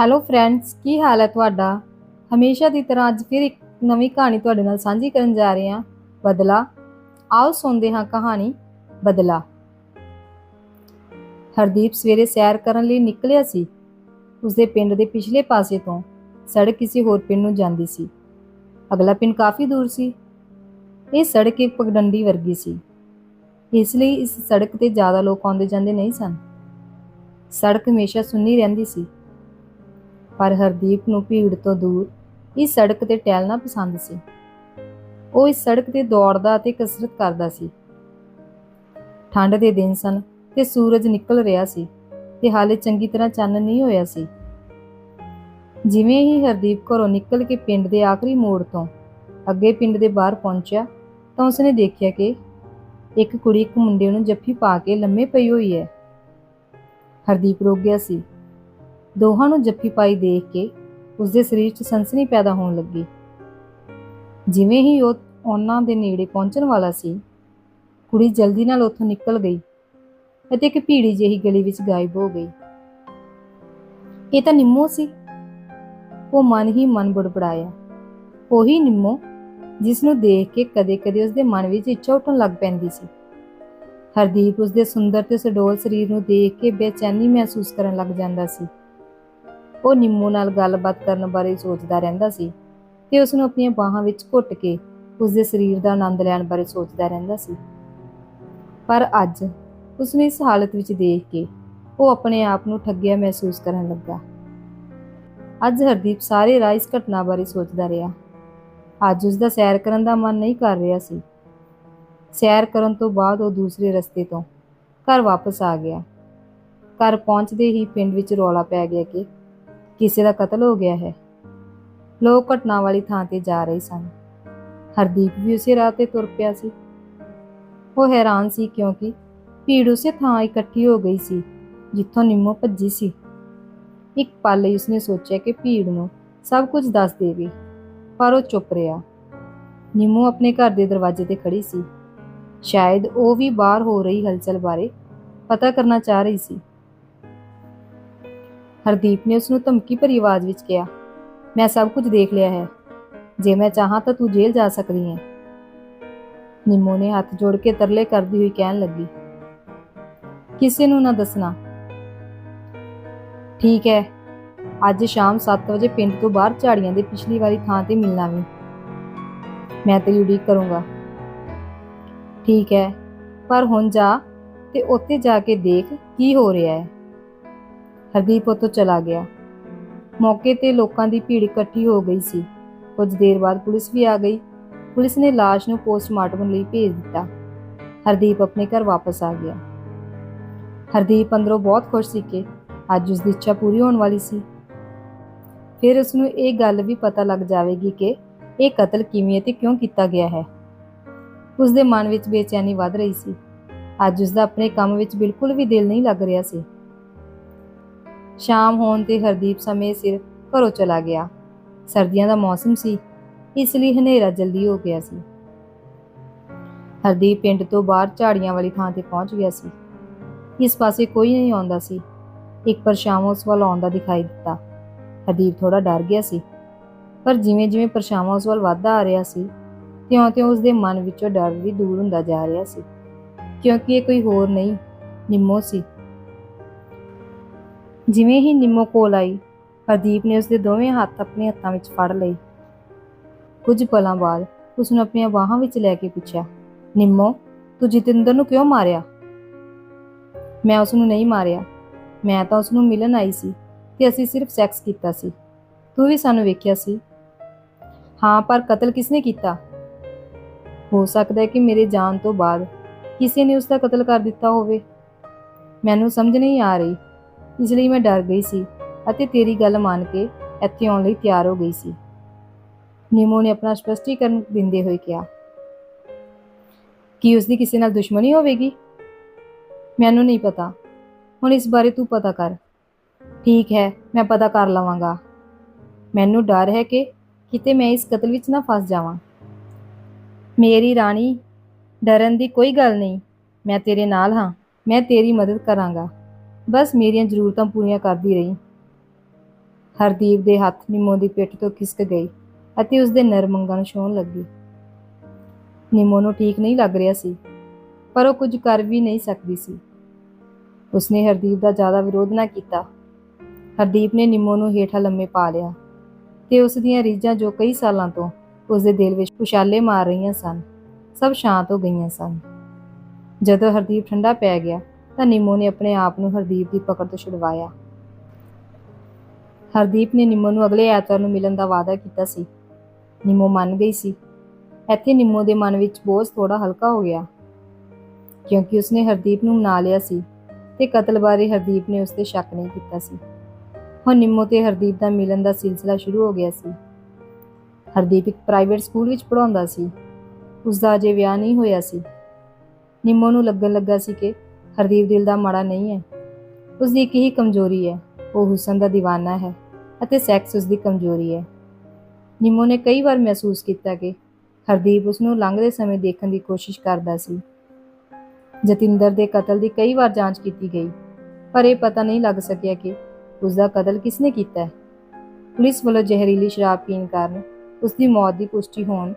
Hello friends ਕੀ ਹਾਲ ਹੈ ਤੁਹਾਡਾ? ਹਮੇਸ਼ਾ ਦੀ ਤਰ੍ਹਾਂ ਅੱਜ ਫਿਰ ਇੱਕ ਨਵੀਂ ਕਹਾਣੀ ਤੁਹਾਡੇ ਨਾਲ ਸਾਂਝੀ ਕਰਨ ਜਾ ਰਹੇ ਹਾਂ। ਬਦਲਾ। ਆਓ ਸੁਣਦੇ ਹਾਂ ਕਹਾਣੀ ਬਦਲਾ। ਹਰਦੀਪ ਸਵੇਰੇ ਸੈਰ ਕਰਨ ਲਈ ਨਿਕਲਿਆ ਸੀ। ਉਸਦੇ ਪਿੰਡ ਦੇ ਪਿਛਲੇ ਪਾਸੇ ਤੋਂ ਸੜਕ ਕਿਸੇ ਹੋਰ ਪਿੰਡ ਨੂੰ ਜਾਂਦੀ ਸੀ। ਅਗਲਾ ਪਿੰਡ ਕਾਫੀ ਦੂਰ ਸੀ। ਇਹ ਸੜਕ ਇੱਕ ਪਗਡੰਡੀ ਵਰਗੀ ਸੀ। ਇਸ ਲਈ ਇਸ ਸੜਕ ਤੇ ਜ਼ਿਆਦਾ ਲੋਕ ਆਉਂਦੇ ਜਾਂਦੇ ਨਹੀਂ ਸਨ। ਸੜਕ ਹਮੇਸ਼ਾ ਸੁੰਨੀ ਰਹਿੰਦੀ ਸੀ। ਪਰ ਹਰਦੀਪ ਨੂੰ ਭੀੜ ਤੋਂ ਦੂਰ ਇਸ ਸੜਕ ਤੇ ਟਹਿਲਣਾ ਪਸੰਦ ਸੀ। ਉਹ ਇਸ ਸੜਕ ਤੇ ਦੌੜਦਾ ਅਤੇ ਕਸਰਤ ਕਰਦਾ ਸੀ। ਠੰਡ ਦੇ ਦਿਨ ਸਨ ਤੇ ਸੂਰਜ ਨਿਕਲ ਰਿਹਾ ਸੀ ਤੇ ਹਾਲੇ ਚੰਗੀ ਤਰ੍ਹਾਂ ਚੰਨ ਨਹੀਂ ਹੋਇਆ ਸੀ। ਜਿਵੇਂ ਹੀ ਹਰਦੀਪ ਘਰੋਂ ਨਿਕਲ ਕੇ ਪਿੰਡ ਦੇ ਆਖਰੀ ਮੋੜ ਤੋਂ ਅੱਗੇ ਪਿੰਡ ਦੇ ਬਾਹਰ ਪਹੁੰਚਿਆ ਤਾਂ ਉਸਨੇ ਦੇਖਿਆ ਕਿ ਇੱਕ ਕੁੜੀ ਇੱਕ ਮੁੰਡੇ ਨੂੰ ਜੱਫੀ ਪਾ ਕੇ ਲੰਮੇ ਪਈ ਹੋਈ ਹੈ। ਹਰਦੀਪ ਰੁਕ ਗਿਆ ਸੀ। ਦੋਹਾਂ ਨੂੰ ਜੱਫੀ ਪਾਈ ਦੇਖ ਕੇ ਉਸਦੇ ਸਰੀਰ 'ਚ ਸੰਸਨੀ ਪੈਦਾ ਹੋਣ ਲੱਗੀ। ਜਿਵੇਂ ਹੀ ਉਹ ਉਹਨਾਂ ਦੇ ਨੇੜੇ ਪਹੁੰਚਣ ਵਾਲਾ ਸੀ, ਕੁੜੀ ਜਲਦੀ ਨਾਲ ਉੱਥੋਂ ਨਿਕਲ ਗਈ ਅਤੇ ਇੱਕ ਭੀੜੀ ਜਿਹੀ ਗਲੀ ਵਿੱਚ ਗਾਇਬ ਹੋ ਗਈ। ਇਹ ਤਾਂ ਨਿੰਮੋ ਸੀ। ਉਹ ਮਨ ਹੀ ਮਨ ਬੜਬੜਾਇਆ। ਉਹੀ ਨਿੰਮੋ ਜਿਸ ਨੂੰ ਦੇਖ ਕੇ ਕਦੇ-ਕਦੇ ਉਸਦੇ ਮਨ ਵਿੱਚ ਇੱਛਾ ਉੱਠਣ ਲੱਗ ਪੈਂਦੀ ਸੀ। ਹਰਦੀਪ ਉਸਦੇ ਸੁੰਦਰ ਤੇ ਸਡੋਲ ਸਰੀਰ ਨੂੰ ਦੇਖ ਕੇ ਬੇਚੈਨੀ ਮਹਿਸੂਸ ਕਰਨ ਲੱਗ ਜਾਂਦਾ ਸੀ। ਉਹ ਨਿੰਮੋ ਨਾਲ ਗੱਲਬਾਤ ਕਰਨ ਬਾਰੇ ਸੋਚਦਾ ਰਹਿੰਦਾ ਸੀ ਤੇ ਉਸ ਨੂੰ ਆਪਣੀਆਂ ਬਾਹਾਂ ਵਿੱਚ ਘੁੱਟ ਕੇ ਉਸਦੇ ਸਰੀਰ ਦਾ ਆਨੰਦ ਲੈਣ ਬਾਰੇ ਸੋਚਦਾ ਰਹਿੰਦਾ ਸੀ। ਪਰ ਅੱਜ ਉਸ ਨੂੰ ਇਸ ਹਾਲਤ ਵਿੱਚ ਦੇਖ ਕੇ ਉਹ ਆਪਣੇ ਆਪ ਨੂੰ ਠੱਗਿਆ ਮਹਿਸੂਸ ਕਰਨ ਲੱਗਾ। ਅੱਜ ਹਰਦੀਪ ਸਾਰੇ ਰਾਹ ਇਸ ਘਟਨਾ ਬਾਰੇ ਸੋਚਦਾ ਰਿਹਾ। ਅੱਜ ਉਸ ਦਾ ਸੈਰ ਕਰਨ ਦਾ ਮਨ ਨਹੀਂ ਕਰ ਰਿਹਾ ਸੀ। ਸੈਰ ਕਰਨ ਤੋਂ ਬਾਅਦ ਉਹ ਦੂਸਰੇ ਰਸਤੇ ਤੋਂ ਘਰ ਵਾਪਸ ਆ ਗਿਆ। ਘਰ ਪਹੁੰਚਦੇ ਹੀ ਪਿੰਡ ਵਿੱਚ ਰੌਲਾ ਪੈ ਗਿਆ ਕਿ ਕਿਸੇ ਦਾ ਕਤਲ ਹੋ ਗਿਆ ਹੈ। ਲੋਕ ਘਟਨਾ ਵਾਲੀ ਥਾਂ ਤੇ ਜਾ ਰਹੇ ਸਨ। ਹਰਦੀਪ ਵੀ ਉਸੇ ਰਾਹ ਤੇ ਤੁਰ ਪਿਆ ਸੀ। ਉਹ ਹੈਰਾਨ ਸੀ ਕਿਉਂਕਿ ਭੀੜ ਉਸੇ ਥਾਂ ਇਕੱਠੀ ਹੋ ਗਈ ਸੀ, ਜਿੱਥੋਂ ਨਿੰਮੋ ਭੱਜੀ ਸੀ। ਇੱਕ ਪਲ ਲਈ ਉਸਨੇ ਸੋਚਿਆ ਕਿ ਭੀੜ ਨੂੰ ਸਭ ਕੁਝ ਦੱਸ ਦੇਵੇ, ਪਰ ਉਹ ਚੁੱਪ ਰਿਹਾ। ਨਿੰਮੋ ਆਪਣੇ ਘਰ ਦੇ ਦਰਵਾਜ਼ੇ ਤੇ ਖੜੀ ਸੀ। ਸ਼ਾਇਦ ਉਹ ਵੀ ਬਾਹਰ ਹੋ ਰਹੀ ਹਲਚਲ ਬਾਰੇ ਪਤਾ ਕਰਨਾ ਚਾਹ ਰਹੀ ਸੀ। ਹਰਦੀਪ ਨੇ ਉਸ ਨੂੰ ਧਮਕੀ ਭਰੀ ਆਵਾਜ਼ ਵਿੱਚ ਕਿਹਾ, ਮੈਂ ਸਭ ਕੁਝ ਦੇਖ ਲਿਆ ਹੈ। ਜੇ ਮੈਂ ਚਾਹਾਂ ਤਾਂ ਤੂੰ ਜੇਲ੍ਹ ਜਾ ਸਕਦੀ ਹੈ। ਨਿੰਮੋ ਨੇ ਹੱਥ ਜੋੜ ਕੇ ਤਰਲੇ ਕਰਦੀ ਹੋਈ ਕਹਿਣ ਲੱਗੀ, ਕਿਸੇ ਨੂੰ ਨਾ ਦੱਸਣਾ। ਠੀਕ ਹੈ। ਅੱਜ ਸ਼ਾਮ 7 ਵਜੇ ਪਿੰਡ ਤੋਂ ਬਾਹਰ ਝਾੜੀਆਂ ਦੇ ਪਿਛਲੀ ਵਾਲੀ ਥਾਂ ਤੇ ਮਿਲਣਾ ਵੀ। ਮੈਂ ਤੇਰੀ ਉਡੀਕ ਕਰੂੰਗਾ। ਠੀਕ ਹੈ। ਪਰ ਹੁਣ ਜਾ ਤੇ ਉੱਥੇ ਜਾ ਕੇ ਦੇਖ ਕੀ ਹੋ ਰਿਹਾ ਹੈ। ਹਰਦੀਪ ਉੱਥੋਂ ਚਲਾ ਗਿਆ। ਮੌਕੇ ਤੇ ਲੋਕਾਂ ਦੀ ਭੀੜ ਇਕੱਠੀ ਹੋ ਗਈ ਸੀ। ਕੁਝ ਦੇਰ ਬਾਅਦ ਪੁਲਿਸ ਵੀ ਆ ਗਈ। ਪੁਲਿਸ ਨੇ ਲਾਸ਼ ਨੂੰ ਪੋਸਟਮਾਰਟਮ ਲਈ ਭੇਜ ਦਿੱਤਾ। ਹਰਦੀਪ ਆਪਣੇ ਘਰ ਵਾਪਸ ਆ ਗਿਆ। ਹਰਦੀਪ ਅੰਦਰੋਂ ਬਹੁਤ ਖੁਸ਼ ਸੀ ਕਿ ਅੱਜ ਉਸ ਦੀ ਇੱਛਾ ਪੂਰੀ ਹੋਣ ਵਾਲੀ ਸੀ। ਫਿਰ ਉਸ ਨੂੰ ਇਹ ਗੱਲ ਵੀ ਪਤਾ ਲੱਗ ਜਾਵੇਗੀ ਕਿ ਇਹ ਕਤਲ ਕਿਵੇਂ ਅਤੇ ਕਿਉਂ ਕੀਤਾ ਗਿਆ ਹੈ। ਉਸ ਦੇ ਮਨ ਵਿੱਚ ਬੇਚੈਨੀ ਵੱਧ ਰਹੀ ਸੀ। ਅੱਜ ਉਸ ਦਾ ਆਪਣੇ ਕੰਮ ਵਿੱਚ ਬਿਲਕੁਲ ਵੀ ਦਿਲ ਨਹੀਂ ਲੱਗ ਰਿਹਾ ਸੀ। ਸ਼ਾਮ ਹੋਣ ਤੇ ਹਰਦੀਪ ਸਮੇਂ ਸਿਰ ਘਰੋਂ ਚਲਾ ਗਿਆ। ਸਰਦੀਆਂ ਦਾ ਮੌਸਮ ਸੀ, ਇਸ ਲਈ ਹਨੇਰਾ ਜਲਦੀ ਹੋ ਗਿਆ ਸੀ। ਹਰਦੀਪ ਪਿੰਡ ਤੋਂ ਬਾਹਰ ਝਾੜੀਆਂ ਵਾਲੀ ਥਾਂ ਤੇ ਪਹੁੰਚ ਗਿਆ ਸੀ। ਇਸ ਪਾਸੇ ਕੋਈ ਨਹੀਂ ਆਉਂਦਾ ਸੀ। ਇੱਕ ਪਰਛਾਵਾਂ ਉਸ ਵੱਲ ਆਉਂਦਾ ਦਿਖਾਈ ਦਿੱਤਾ। ਹਰਦੀਪ ਥੋੜਾ ਡਰ ਗਿਆ ਸੀ। ਪਰ ਜਿਵੇਂ ਜਿਵੇਂ ਪਰਛਾਵਾਂ ਉਸ ਵੱਲ ਵੱਧਦਾ ਆ ਰਿਹਾ ਸੀ ਤਿਉਂ-ਤਿਉਂ ਉਸ ਦੇ ਮਨ ਵਿੱਚੋਂ ਡਰ ਵੀ ਦੂਰ ਹੁੰਦਾ ਜਾ ਰਿਹਾ ਸੀ। ਕਿਉਂਕਿ ਇਹ ਕੋਈ ਹੋਰ ਨਹੀਂ, ਨਿੰਮੋ ਸੀ। ਜਿਵੇਂ ਹੀ ਨਿੰਮੋ ਕੋਲ ਆਈ, ਹਰਦੀਪ ਨੇ ਉਸਦੇ ਦੋਵੇਂ ਹੱਥ ਆਪਣੇ ਹੱਥਾਂ ਵਿੱਚ ਫੜ ਲਏ। ਕੁਝ ਪਲਾਂ ਬਾਅਦ ਉਸ ਨੂੰ ਆਪਣੀਆਂ ਬਾਹਾਂ ਵਿੱਚ ਲੈ ਕੇ ਪੁੱਛਿਆ, ਨਿੰਮੋ, ਤੂੰ ਜਤਿੰਦਰ ਨੂੰ ਕਿਉਂ ਮਾਰਿਆ? ਮੈਂ ਉਸ ਨੂੰ ਨਹੀਂ ਮਾਰਿਆ। ਮੈਂ ਤਾਂ ਉਸ ਨੂੰ ਮਿਲਣ ਆਈ ਸੀ ਤੇ ਅਸੀਂ ਸਿਰਫ ਸੈਕਸ ਕੀਤਾ ਸੀ। ਤੂੰ ਵੀ ਸਾਨੂੰ ਵੇਖਿਆ ਸੀ? ਹਾਂ, ਪਰ ਕਤਲ ਕਿਸਨੇ ਕੀਤਾ? ਹੋ ਸਕਦਾ ਹੈ ਕਿ ਮੇਰੇ ਜਾਣ ਤੋਂ ਬਾਅਦ ਕਿਸੇ ਨੇ ਉਸ ਦਾ ਕਤਲ ਕਰ ਦਿੱਤਾ ਹੋਵੇ। ਮੈਨੂੰ ਸਮਝ ਨਹੀਂ ਆ ਰਹੀ ਇਸ ਲਈ ਮੈਂ ਡਰ ਗਈ ਸੀ ਅਤੇ ਤੇਰੀ ਗੱਲ ਮੰਨ ਕੇ ਇੱਥੇ ਆਉਣ ਲਈ ਤਿਆਰ ਹੋ ਗਈ ਸੀ। ਨੀਮੋ ਨੇ ਆਪਣਾ ਸਪਸ਼ਟੀਕਰਨ ਦਿੰਦੇ ਹੋਏ ਕਿਹਾ, ਕਿ ਉਸ ਦੀ ਕਿਸੇ ਨਾਲ ਦੁਸ਼ਮਣੀ ਹੋਵੇਗੀ? ਮੈਨੂੰ ਨਹੀਂ ਪਤਾ। ਹੁਣ ਇਸ ਬਾਰੇ ਤੂੰ ਪਤਾ ਕਰ। ਠੀਕ ਹੈ, ਮੈਂ ਪਤਾ ਕਰ ਲਵਾਂਗਾ। ਮੈਨੂੰ ਡਰ ਹੈ ਕਿ ਕਿਤੇ ਮੈਂ ਇਸ ਕਤਲ ਵਿੱਚ ਨਾ ਫਸ ਜਾਵਾਂ। ਮੇਰੀ ਰਾਣੀ ਡਰਨ ਦੀ ਕੋਈ ਗੱਲ ਨਹੀਂ। ਮੈਂ ਤੇਰੇ ਨਾਲ ਹਾਂ। ਮੈਂ ਤੇਰੀ ਮਦਦ ਕਰਾਂਗਾ। ਬਸ ਮੇਰੀਆਂ ਜ਼ਰੂਰਤਾਂ ਪੂਰੀਆਂ ਕਰਦੀ ਰਹੀ। ਹਰਦੀਪ ਦੇ ਹੱਥ ਨਿੰਮੋ ਦੀ ਪਿੱਠ ਤੋਂ ਖਿਸਕ ਗਈ ਅਤੇ ਉਸ ਦੇ ਨਰਮ ਅੰਗਾਂ ਨੂੰ ਛੂਹਣ ਲੱਗੀ। ਨਿੰਮੋ ਨੂੰ ਠੀਕ ਨਹੀਂ ਲੱਗ ਰਿਹਾ ਸੀ, ਪਰ ਉਹ ਕੁਝ ਕਰ ਵੀ ਨਹੀਂ ਸਕਦੀ ਸੀ। ਉਸਨੇ ਹਰਦੀਪ ਦਾ ਜ਼ਿਆਦਾ ਵਿਰੋਧ ਨਾ ਕੀਤਾ। ਹਰਦੀਪ ਨੇ ਨਿੰਮੋ ਨੂੰ ਹੇਠਾਂ ਲੰਮੇ ਪਾ ਲਿਆ ਤੇ ਉਸ ਦੀਆਂ ਰੀਝਾਂ ਜੋ ਕਈ ਸਾਲਾਂ ਤੋਂ ਉਸ ਦੇ ਦਿਲ ਵਿੱਚ ਉਛਾਲੇ ਮਾਰ ਰਹੀਆਂ ਸਨ, ਸਭ ਸ਼ਾਂਤ ਹੋ ਗਈਆਂ ਸਨ। ਜਦੋਂ ਹਰਦੀਪ ਠੰਡਾ ਪੈ ਗਿਆ ਤਾਂ ਨਿੰਮੋ ਨੇ ਆਪਣੇ ਆਪ ਨੂੰ ਹਰਦੀਪ ਦੀ ਪਕੜ ਤੋਂ ਛੁਡਵਾਇਆ। ਹਰਦੀਪ ਨੇ ਨਿੰਮੋ ਨੂੰ ਅਗਲੇ ਐਤਵਾਰ ਨੂੰ ਮਿਲਣ ਦਾ ਵਾਅਦਾ ਕੀਤਾ ਸੀ। ਨਿੰਮੋ ਮੰਨ ਗਈ ਸੀ। ਇੱਥੇ ਨਿੰਮੋ ਦੇ ਮਨ ਵਿੱਚ ਬੋਝ ਥੋੜਾ ਹਲਕਾ ਹੋ ਗਿਆ। ਕਿਉਂਕਿ ਉਸਨੇ ਹਰਦੀਪ ਨੂੰ ਮਨਾ ਲਿਆ ਸੀ ਤੇ ਕਤਲ ਬਾਰੇ ਹਰਦੀਪ ਨੇ ਉਸ ਤੇ ਸ਼ੱਕ ਨਹੀਂ ਕੀਤਾ ਸੀ। ਹੁਣ ਨਿੰਮੋ ਤੇ ਹਰਦੀਪ ਦਾ ਮਿਲਣ ਦਾ ਸਿਲਸਿਲਾ ਸ਼ੁਰੂ ਹੋ ਗਿਆ ਸੀ। ਹਰਦੀਪ ਇੱਕ ਪ੍ਰਾਈਵੇਟ ਸਕੂਲ ਵਿੱਚ ਪੜ੍ਹਾਉਂਦਾ ਸੀ। ਉਸ ਦਾ ਅਜੇ ਵਿਆਹ ਨਹੀਂ ਹੋਇਆ ਸੀ। ਨਿੰਮੋ ਨੂੰ ਲੱਗਣ ਲੱਗਾ ਸੀ ਕਿ ਹਰਦੀਪ ਦਿਲ ਦਾ ਮਾੜਾ ਨਹੀਂ ਹੈ। ਉਸ ਦੀ ਇੱਕ ਹੀ ਕਮਜ਼ੋਰੀ ਹੈ। ਉਹ ਹੁਸਨ ਦਾ دیਵਾਨਾ ਹੈ ਅਤੇ ਸੈਕਸ ਉਸ ਦੀ ਕਮਜ਼ੋਰੀ ਹੈ। ਨਿੰਮੋ ਨੇ ਕਈ ਵਾਰ ਮਹਿਸੂਸ ਕੀਤਾ ਕਿ ਹਰਦੀਪ ਉਸ ਨੂੰ ਲੰਘਦੇ ਸਮੇਂ ਦੇਖਣ ਦੀ ਕੋਸ਼ਿਸ਼ ਕਰਦਾ ਸੀ। ਜਤਿੰਦਰ ਦੇ ਕਤਲ ਦੀ ਕਈ ਵਾਰ ਜਾਂਚ ਕੀਤੀ ਗਈ, ਪਰ ਇਹ ਪਤਾ ਨਹੀਂ ਲੱਗ ਸਕਿਆ ਕਿ ਉਸ ਦਾ ਕਤਲ ਕਿਸਨੇ ਕੀਤਾ ਹੈ। ਪੁਲਿਸ ਵੱਲੋਂ ਜ਼ਹਿਰੀਲੀ ਸ਼ਰਾਬ ਪੀਣ ਕਾਰਨ ਉਸ ਦੀ ਮੌਤ ਦੀ ਪੁਸ਼ਟੀ ਹੋਣ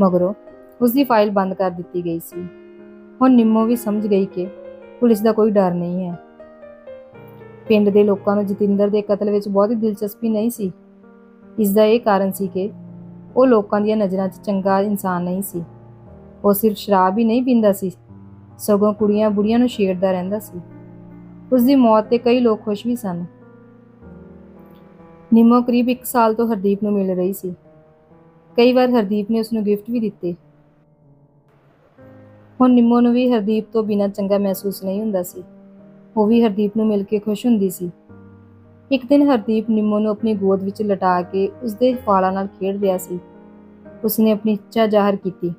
ਮਗਰੋਂ ਉਸ ਦੀ ਫਾਈਲ ਬੰਦ ਕਰ ਦਿੱਤੀ ਗਈ ਸੀ। ਹੁਣ ਨਿੰਮੋ ਵੀ ਸਮਝ ਗਈ ਕਿ ਪੁਲਿਸ ਦਾ ਕੋਈ ਡਰ ਨਹੀਂ ਹੈ। ਪਿੰਡ ਦੇ ਲੋਕਾਂ ਨੂੰ ਜਤਿੰਦਰ ਦੇ ਕਤਲ ਵਿੱਚ ਬਹੁਤੀ ਦਿਲਚਸਪੀ ਨਹੀਂ ਸੀ। ਇਸ ਦਾ ਇਹ ਕਾਰਨ ਸੀ ਕਿ ਉਹ ਲੋਕਾਂ ਦੀਆਂ ਨਜ਼ਰਾਂ 'ਚ ਚੰਗਾ ਇਨਸਾਨ ਨਹੀਂ ਸੀ। ਉਹ ਸਿਰਫ ਸ਼ਰਾਬ ਹੀ ਨਹੀਂ ਪੀਂਦਾ ਸੀ, ਸਗੋਂ ਕੁੜੀਆਂ ਬੁੜੀਆਂ ਨੂੰ ਛੇੜਦਾ ਰਹਿੰਦਾ ਸੀ। ਉਸ ਦੀ ਮੌਤ ਤੇ ਕਈ ਲੋਕ ਖੁਸ਼ ਵੀ ਸਨ। ਨਿੰਮੋ ਕਰੀਬ 1 ਸਾਲ ਤੋਂ ਹਰਦੀਪ ਨੂੰ ਮਿਲ ਰਹੀ ਸੀ। ਕਈ ਵਾਰ ਹਰਦੀਪ ਨੇ ਉਸ ਨੂੰ ਗਿਫਟ ਵੀ ਦਿੱਤੇ। ਹੁਣ ਨਿੰਮੋ ਨੂੰ ਵੀ ਹਰਦੀਪ ਤੋਂ ਬਿਨਾਂ ਚੰਗਾ ਮਹਿਸੂਸ ਨਹੀਂ ਹੁੰਦਾ ਸੀ। ਉਹ ਵੀ ਹਰਦੀਪ ਨੂੰ ਮਿਲ ਕੇ ਖੁਸ਼ ਹੁੰਦੀ ਸੀ। ਇੱਕ ਦਿਨ ਹਰਦੀਪ ਨਿੰਮੋ ਨੂੰ ਆਪਣੀ ਗੋਦ ਵਿੱਚ ਲਟਾ ਕੇ ਉਸਦੇ ਫਾਲਾਂ ਨਾਲ ਖੇਡ ਰਿਹਾ ਸੀ। ਉਸਨੇ ਆਪਣੀ ਇੱਛਾ ਜ਼ਾਹਰ ਕੀਤੀ।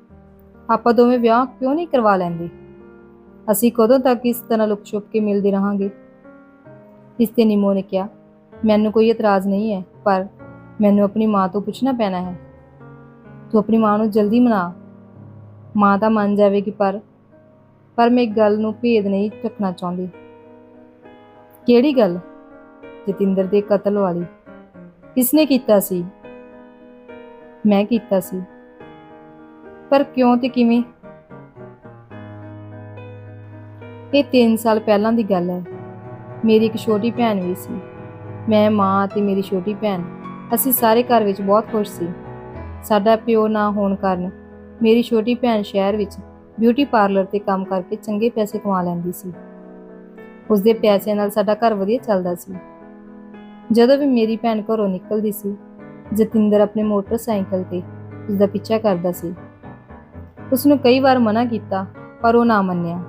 ਆਪਾਂ ਦੋਵੇਂ ਵਿਆਹ ਕਿਉਂ ਨਹੀਂ ਕਰਵਾ ਲੈਂਦੇ? ਅਸੀਂ ਕਦੋਂ ਤੱਕ ਇਸ ਤਰ੍ਹਾਂ ਲੁਕ ਛੁਪ ਕੇ ਮਿਲਦੇ ਰਹਾਂਗੇ? ਇਸ ਤੇ ਨਿੰਮੋ ਨੇ ਕਿਹਾ, ਮੈਨੂੰ ਕੋਈ ਇਤਰਾਜ਼ ਨਹੀਂ ਹੈ, ਪਰ ਮੈਨੂੰ ਆਪਣੀ ਮਾਂ ਤੋਂ ਪੁੱਛਣਾ ਪੈਣਾ ਹੈ। ਤੂੰ ਆਪਣੀ ਮਾਂ ਨੂੰ ਜਲਦੀ ਮਨਾ। ਮਾਂ ਤਾਂ ਮੰਨ ਜਾਵੇਗੀ ਪਰ ਪਰ ਮੈਂ ਇੱਕ ਗੱਲ ਨੂੰ ਭੇਦ ਨਹੀਂ ਰੱਖਣਾ ਚਾਹੁੰਦੀ। ਕਿਹੜੀ ਗੱਲ? ਜਤਿੰਦਰ ਦੇ ਕਤਲ ਵਾਲੀ। ਕਿਸਨੇ ਕੀਤਾ ਸੀ? ਮੈਂ ਕੀਤਾ ਸੀ। ਪਰ ਕਿਉਂ ਤੇ ਕਿਵੇਂ? ਇਹ 3 ਸਾਲ ਪਹਿਲਾਂ ਦੀ ਗੱਲ ਹੈ। ਮੇਰੀ ਇੱਕ ਛੋਟੀ ਭੈਣ ਵੀ ਸੀ। ਮੈਂ, ਮਾਂ ਅਤੇ ਮੇਰੀ ਛੋਟੀ ਭੈਣ। ਅਸੀਂ ਸਾਰੇ ਘਰ ਵਿੱਚ ਬਹੁਤ ਖੁਸ਼ ਸੀ। ਸਾਡਾ ਪਿਓ ਨਾ ਹੋਣ ਕਾਰਨ ਮੇਰੀ ਛੋਟੀ ਭੈਣ ਸ਼ਹਿਰ ਵਿੱਚ ਬਿਊਟੀ ਪਾਰਲਰ ਤੇ ਕੰਮ ਕਰਕੇ ਚੰਗੇ ਪੈਸੇ ਕਮਾ ਲੈਂਦੀ ਸੀ। ਉਸ ਦੇ ਪੈਸੇ ਨਾਲ ਸਾਡਾ ਘਰ ਵਧੀਆ ਚੱਲਦਾ ਸੀ। ਜਦੋਂ ਵੀ ਮੇਰੀ ਭੈਣ ਘਰੋਂ ਨਿਕਲਦੀ ਸੀ, ਜਤਿੰਦਰ ਆਪਣੇ ਮੋਟਰਸਾਈਕਲ ਤੇ ਉਸ ਦਾ ਪਿੱਛਾ ਕਰਦਾ ਸੀ। ਉਸ ਨੂੰ ਕਈ ਵਾਰ ਮਨਾ ਕੀਤਾ, ਪਰ ਉਹ ਨਾ ਮੰਨਿਆ।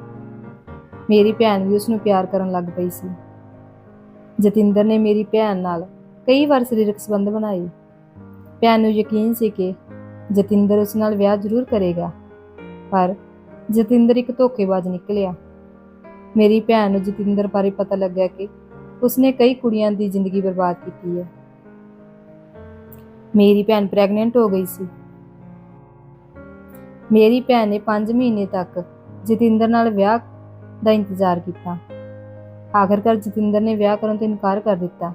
ਮੇਰੀ ਭੈਣ ਵੀ ਉਸ ਨੂੰ ਪਿਆਰ ਕਰਨ ਲੱਗ ਪਈ ਸੀ। ਜਤਿੰਦਰ ਨੇ ਮੇਰੀ ਭੈਣ ਨਾਲ ਕਈ ਵਾਰ ਸਰੀਰਕ ਸੰਬੰਧ ਬਣਾਏ। ਭੈਣ ਨੂੰ ਯਕੀਨ ਸੀ ਕਿ ਜਤਿੰਦਰ ਉਸ ਨਾਲ ਵਿਆਹ ਜ਼ਰੂਰ ਕਰੇਗਾ। ਪਰ ਜਤਿੰਦਰ ਇੱਕ ਧੋਖੇਬਾਜ਼ ਨਿਕਲਿਆ। ਮੇਰੀ ਭੈਣ ਨੂੰ ਜਤਿੰਦਰ ਬਾਰੇ ਪਤਾ ਲੱਗਿਆ ਕਿ ਉਸਨੇ ਕਈ ਕੁੜੀਆਂ ਦੀ ਜ਼ਿੰਦਗੀ ਬਰਬਾਦ ਕੀਤੀ ਹੈ। ਮੇਰੀ ਭੈਣ ਪ੍ਰੈਗਨੈਂਟ ਹੋ ਗਈ ਸੀ। ਮੇਰੀ ਭੈਣ ਨੇ 5 ਮਹੀਨੇ ਤੱਕ ਜਤਿੰਦਰ ਨਾਲ ਵਿਆਹ ਦਾ ਇੰਤਜ਼ਾਰ ਕੀਤਾ। ਆਖਰਕਾਰ ਜਤਿੰਦਰ ਨੇ ਵਿਆਹ ਕਰਨ ਤੋਂ ਇਨਕਾਰ ਕਰ ਦਿੱਤਾ।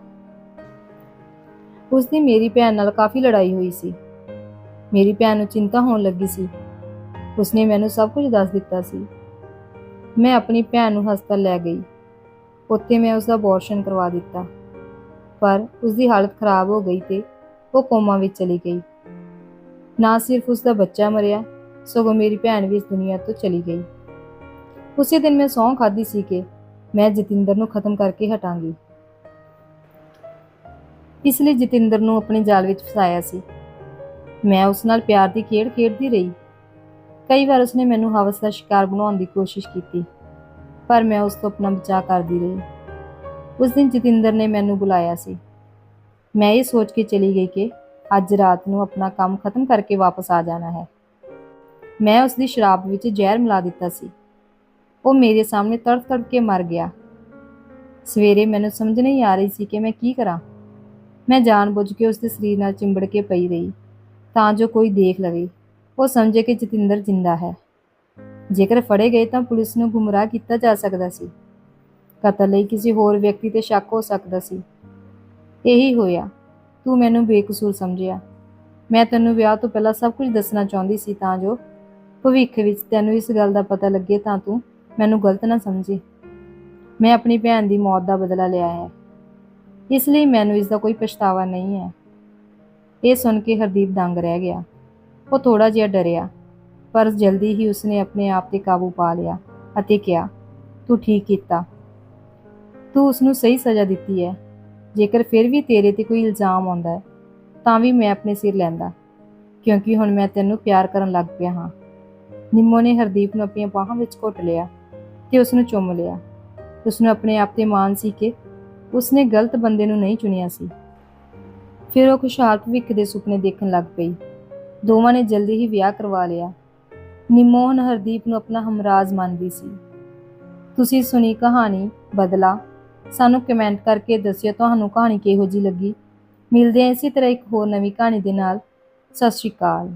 ਉਸ ਦੀ ਮੇਰੀ ਭੈਣ ਨਾਲ ਕਾਫੀ ਲੜਾਈ ਹੋਈ ਸੀ। ਮੇਰੀ ਭੈਣ ਨੂੰ ਚਿੰਤਾ ਹੋਣ ਲੱਗੀ ਸੀ। ਉਸਨੇ ਮੈਨੂੰ ਸਭ ਕੁਝ ਦੱਸ ਦਿੱਤਾ ਸੀ। ਮੈਂ ਆਪਣੀ ਭੈਣ ਨੂੰ ਹਸਪਤਾਲ ਲੈ ਗਈ। ਉੱਥੇ ਮੈਂ ਉਸ ਦਾ ਅਬੋਰਸ਼ਨ ਕਰਵਾ ਦਿੱਤਾ। ਪਰ ਉਸ ਦੀ ਹਾਲਤ ਖਰਾਬ ਹੋ ਗਈ ਤੇ ਉਹ ਕੋਮਾ ਵਿੱਚ ਚਲੀ ਗਈ। ਨਾ ਸਿਰਫ ਉਸ ਦਾ ਬੱਚਾ ਮਰਿਆ, ਸਗੋਂ ਮੇਰੀ ਭੈਣ ਵੀ ਇਸ ਦੁਨੀਆ ਤੋਂ ਚਲੀ ਗਈ। ਉਸੇ ਦਿਨ ਮੈਂ ਸਹੁੰ ਖਾਧੀ ਸੀ ਕਿ ਮੈਂ ਜਤਿੰਦਰ ਨੂੰ ਖਤਮ ਕਰਕੇ ਹਟਾਂਗੀ। ਇਸ ਲਈ ਜਤਿੰਦਰ ਨੂੰ ਆਪਣੇ ਜਾਲ ਵਿੱਚ ਫਸਾਇਆ ਸੀ। ਮੈਂ ਉਸ ਨਾਲ ਪਿਆਰ ਦੀ ਖੇਡ ਖੇਡਦੀ ਰਹੀ। ਕਈ ਵਾਰ ਉਸਨੇ ਮੈਨੂੰ ਹਵਸ ਦਾ ਸ਼ਿਕਾਰ ਬਣਾਉਣ ਦੀ ਕੋਸ਼ਿਸ਼ ਕੀਤੀ, ਪਰ ਮੈਂ ਉਸ ਤੋਂ ਆਪਣਾ ਬਚਾਅ ਕਰਦੀ ਰਹੀ। ਉਸ ਦਿਨ ਜਤਿੰਦਰ ਨੇ ਮੈਨੂੰ ਬੁਲਾਇਆ ਸੀ। ਮੈਂ ਇਹ ਸੋਚ ਕੇ ਚਲੀ ਗਈ ਕਿ ਅੱਜ ਰਾਤ ਨੂੰ ਆਪਣਾ ਕੰਮ ਖਤਮ ਕਰਕੇ ਵਾਪਸ ਆ ਜਾਣਾ ਹੈ। ਮੈਂ ਉਸ ਦੀ ਸ਼ਰਾਬ ਵਿੱਚ ਜ਼ਹਿਰ ਮਿਲਾ ਦਿੱਤਾ ਸੀ। ਉਹ ਮੇਰੇ ਸਾਹਮਣੇ ਤੜਫ ਤੜਫ ਕੇ ਮਰ ਗਿਆ। ਸਵੇਰੇ ਮੈਨੂੰ ਸਮਝ ਨਹੀਂ ਆ ਰਹੀ ਸੀ ਕਿ ਮੈਂ ਕੀ ਕਰਾਂ। ਮੈਂ ਜਾਣਬੁੱਝ ਕੇ ਉਸ ਦੇ ਸਰੀਰ ਨਾਲ ਚਿੰਬੜ ਕੇ ਪਈ ਰਹੀ। ਤਾਂ ਜੋ ਕੋਈ ਦੇਖ ਲਵੇ। ਉਹ ਸਮਝੇ ਕਿ ਜਤਿੰਦਰ ਜਿੰਦਾ ਹੈ। ਜੇਕਰ ਫੜੇ ਗਏ ਤਾਂ ਪੁਲਿਸ ਨੂੰ ਗੁੰਮਰਾਹ ਕੀਤਾ ਜਾ ਸਕਦਾ ਸੀ। ਕਤਲ ਲਈ ਕਿਸੇ ਹੋਰ ਵਿਅਕਤੀ ਤੇ ਸ਼ੱਕ ਹੋ ਸਕਦਾ ਸੀ। ਇਹੀ ਹੋਇਆ। ਤੂੰ ਮੈਨੂੰ ਬੇਕਸੂਰ ਸਮਝਿਆ। ਮੈਂ ਤੈਨੂੰ ਵਿਆਹ ਤੋਂ ਪਹਿਲਾਂ ਸਭ ਕੁਝ ਦੱਸਣਾ ਚਾਹੁੰਦੀ ਸੀ ਤਾਂ ਜੋ ਭਵਿੱਖ ਵਿੱਚ ਤੈਨੂੰ ਇਸ ਗੱਲ ਦਾ ਪਤਾ ਲੱਗੇ ਤਾਂ ਤੂੰ ਮੈਨੂੰ ਗਲਤ ਨਾ ਸਮਝੇ। ਮੈਂ ਆਪਣੀ ਭੈਣ ਦੀ ਮੌਤ ਦਾ ਬਦਲਾ ਲਿਆ ਹੈ। ਇਸ ਲਈ ਮੈਨੂੰ ਇਸ ਦਾ ਕੋਈ ਪਛਤਾਵਾ ਨਹੀਂ ਹੈ। ਇਹ ਸੁਣ ਕੇ ਹਰਦੀਪ ਦੰਗ ਰਹਿ ਗਿਆ। ਉਹ ਥੋੜਾ ਜਿਹਾ ਡਰਿਆ, ਪਰ ਜਲਦੀ ਹੀ ਉਸਨੇ ਆਪਣੇ ਆਪ ਤੇ ਕਾਬੂ ਪਾ ਲਿਆ ਅਤੇ ਕਿਹਾ, ਤੂੰ ਠੀਕ ਕੀਤਾ। ਤੂੰ ਉਸ ਨੂੰ ਸਹੀ ਸਜ਼ਾ ਦਿੱਤੀ ਹੈ। ਜੇਕਰ ਫਿਰ ਵੀ ਤੇਰੇ ਤੇ ਕੋਈ ਇਲਜ਼ਾਮ ਆਉਂਦਾ ਹੈ, ਤਾਂ ਵੀ ਮੈਂ ਆਪਣੇ ਸਿਰ ਲੈਂਦਾ, ਕਿਉਂਕਿ ਹੁਣ ਮੈਂ ਤੈਨੂੰ ਪਿਆਰ ਕਰਨ ਲੱਗ ਪਿਆ ਹਾਂ। ਨਿੰਮੋ ਨੇ ਹਰਦੀਪ ਨੂੰ ਆਪਣੀਆਂ ਬਾਹਾਂ ਵਿੱਚ ਘੁੱਟ ਲਿਆ ਤੇ ਉਸ ਨੂੰ ਚੁੰਮ ਲਿਆ। ਉਸ ਨੂੰ ਆਪਣੇ ਆਪ ਤੇ ਮਾਣ ਸੀ ਕਿ ਉਸਨੇ ਗਲਤ ਬੰਦੇ ਨੂੰ ਨਹੀਂ ਚੁਣਿਆ ਸੀ। ਫਿਰ ਉਹ ਖੁਸ਼ਹਾਲ ਭਵਿੱਖ ਦੇ ਸੁਪਨੇ ਦੇਖਣ ਲੱਗ ਪਈ। ਦੋਵਾਂ ਨੇ ਜਲਦੀ ਹੀ ਵਿਆਹ ਕਰਵਾ ਲਿਆ। ਨਿਮੋਹਨ ਹਰਦੀਪ ਨੂੰ ਆਪਣਾ ਹਮਰਾਜ਼ ਮੰਨਦੀ ਸੀ। ਤੁਸੀਂ ਸੁਣੀ ਕਹਾਣੀ, ਬਦਲਾ। ਸਾਨੂੰ ਕਮੈਂਟ ਕਰਕੇ ਦੱਸਿਓ ਤੁਹਾਨੂੰ ਕਹਾਣੀ ਕਿਹੋ ਜਿਹੀ ਲੱਗੀ। ਮਿਲਦੇ ਹਾਂ ਇਸੇ ਤਰ੍ਹਾਂ ਇੱਕ ਹੋਰ ਨਵੀਂ ਕਹਾਣੀ ਦੇ ਨਾਲ। ਸਤਿ ਸ਼੍ਰੀ ਅਕਾਲ।